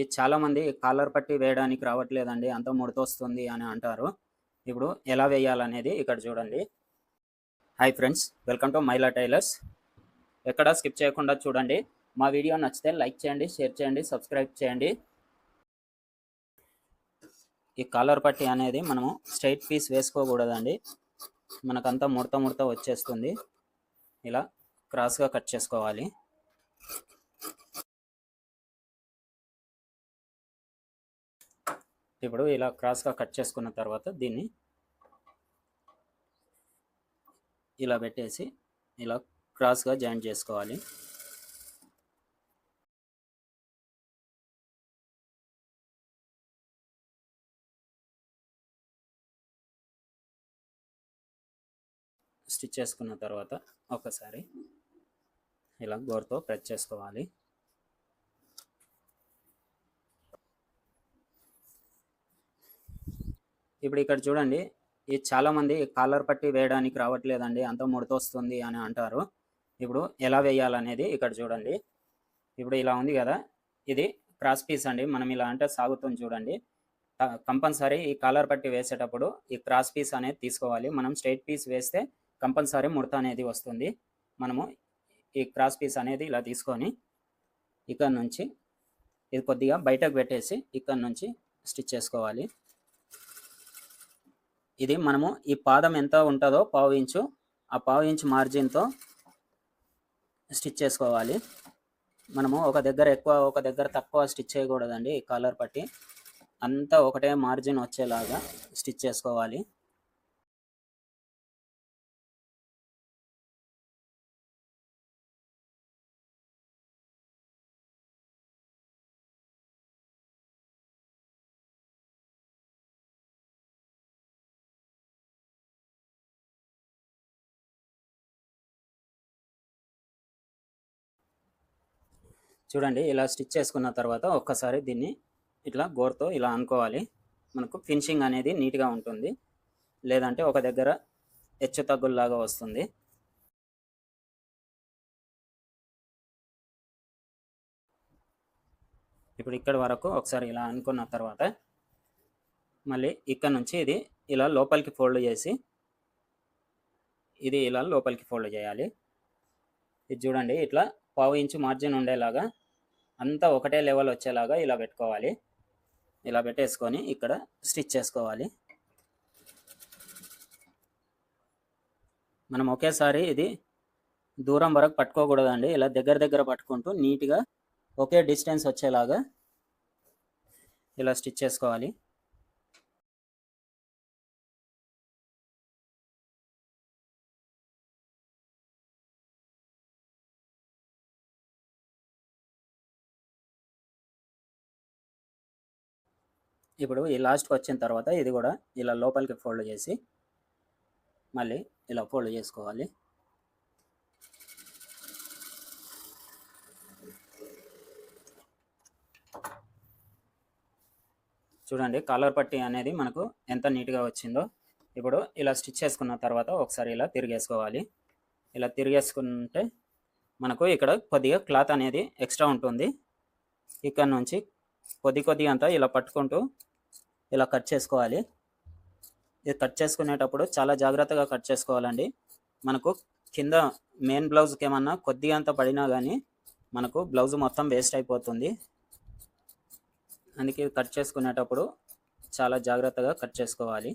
ఇది చాలామంది కాలర్ పట్టి వేయడానికి రావట్లేదండి అంత ముడతొస్తుంది అని అంటారు. ఇప్పుడు ఎలా వేయాలనేది ఇక్కడ చూడండి. Hi friends welcome to Maila tailors ఎక్కడ స్కిప్ చేయకుండా చూడండి. మా వీడియో నచ్చితే లైక్ చేయండి షేర్ చేయండి సబ్స్క్రైబ్ చేయండి. ఈ కాలర్ పట్టి అనేది మనము స్ట్రైట్ పీస్ వేసుకోకూడదండి. మనకంతా ముడత ముడత వచ్చేస్తుంది. ఇలా క్రాస్గా కట్ చేసుకోవాలి. ఇప్పుడు ఇలా క్రాస్గా కట్ చేసుకున్న తర్వాత దీన్ని ఇలా పెట్టేసి ఇలా క్రాస్గా జాయింట్ చేసుకోవాలి. స్టిచ్ చేసుకున్న తర్వాత ఒకసారి ఇలా గోర్తో ప్రెస్ చేసుకోవాలి. ఇప్పుడు ఇక్కడ చూడండి ఇది చాలామంది కాలర్ పట్టి వేయడానికి రావట్లేదండి అంత ముడతొస్తుంది అని అంటారు. ఇప్పుడు ఎలా వేయాలనేది ఇక్కడ చూడండి. ఇప్పుడు ఇలా ఉంది కదా ఇది క్రాస్ పీస్ అండి మనం ఇలా అంటే సాగుతుంది చూడండి. కంపల్సరీ ఈ కాలర్ పట్టి వేసేటప్పుడు ఈ క్రాస్ పీస్ అనేది తీసుకోవాలి. మనం స్ట్రైట్ పీస్ వేస్తే కంపల్సరీ ముడత అనేది వస్తుంది. మనము ఈ క్రాస్ పీస్ అనేది ఇలా తీసుకొని ఇక్కడ నుంచి ఇది కొద్దిగా బయటకు పెట్టేసి ఇక్కడ నుంచి స్టిచ్ చేసుకోవాలి. ఇది మనము ఈ పాదం ఎంత ఉంటుందో పావు ఇంచు ఆ పావు ఇంచు మార్జిన్తో స్టిచ్ చేసుకోవాలి. మనము ఒక దగ్గర ఎక్కువ ఒక దగ్గర తక్కువ స్టిచ్ చేయకూడదండి ఈ కాలర్ పట్టి. అంతా ఒకటే మార్జిన్ వచ్చేలాగా స్టిచ్ చేసుకోవాలి. చూడండి ఇలా స్టిచ్ చేసుకున్న తర్వాత ఒక్కసారి దీన్ని ఇట్లా గోర్తో ఇలా అనుకోవాలి. మనకు ఫినిషింగ్ అనేది నీట్గా ఉంటుంది. లేదంటే ఒక దగ్గర హెచ్చు తగ్గుల్లాగా వస్తుంది. ఇప్పుడు ఇక్కడ వరకు ఒకసారి ఇలా అనుకున్న తర్వాత మళ్ళీ ఇక్కడ నుంచి ఇది ఇలా లోపలికి ఫోల్డ్ చేసి ఇది ఇలా లోపలికి ఫోల్డ్ చేయాలి. ఇది చూడండి ఇట్లా పావు ఇంచు మార్జిన్ ఉండేలాగా అంతా ఒకటే లెవెల్ వచ్చేలాగా ఇలా పెట్టుకోవాలి. ఇలా పెట్టేసుకొని ఇక్కడ స్టిచ్ చేసుకోవాలి. మనం ఒకేసారి ఇది దూరం వరకు పట్టుకోకూడదండి. ఇలా దగ్గర దగ్గర పట్టుకుంటూ నీట్గా ఒకే డిస్టెన్స్ వచ్చేలాగా ఇలా స్టిచ్ చేసుకోవాలి. ఇప్పుడు ఈ లాస్ట్కి వచ్చిన తర్వాత ఇది కూడా ఇలా లోపలికి ఫోల్డ్ చేసి మళ్ళీ ఇలా ఫోల్డ్ చేసుకోవాలి. చూడండి కాలర్ పట్టి అనేది మనకు ఎంత నీట్గా వచ్చిందో ఇప్పుడు ఇలా స్టిచ్ చేసుకున్న తర్వాత ఒకసారి ఇలా తిరిగేసుకోవాలి. ఇలా తిరిగేసుకుంటే మనకు ఇక్కడ కొద్దిగా క్లాత్ అనేది ఎక్స్ట్రా ఉంటుంది. ఇక్కడ నుంచి కొద్ది కొద్ది అంతా ఇలా పట్టుకుంటూ ఇలా కట్ చేసుకోవాలి. ఇది కట్ చేసుకునేటప్పుడు చాలా జాగ్రత్తగా కట్ చేసుకోవాలండి. మనకు కింద మెయిన్ బ్లౌజ్కి ఏమన్నా కొద్దిగా అంత పడినా కానీ మనకు బ్లౌజ్ మొత్తం వేస్ట్ అయిపోతుంది. అందుకే కట్ చేసుకునేటప్పుడు చాలా జాగ్రత్తగా కట్ చేసుకోవాలి.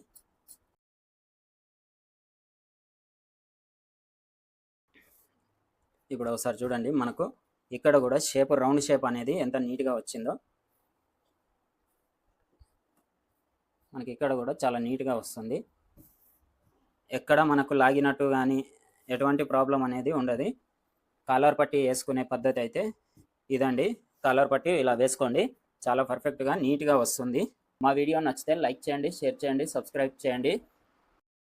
ఇప్పుడు ఒకసారి చూడండి మనకు ఇక్కడ కూడా షేప్ రౌండ్ షేప్ అనేది ఎంత నీట్గా వచ్చిందో. మనకి ఇక్కడ కూడా చాలా నీట్గా వస్తుంది. ఎక్కడ మనకు లాగినట్టు కానీ ఎటువంటి ప్రాబ్లం అనేది ఉండదు. కాలర్ పట్టి వేసుకునే పద్ధతి అయితే ఇదండి. కాలర్ పట్టి ఇలా వేసుకోండి. చాలా పర్ఫెక్ట్గా నీట్గా వస్తుంది. మా వీడియో నచ్చితే లైక్ చేయండి షేర్ చేయండి సబ్స్క్రైబ్ చేయండి.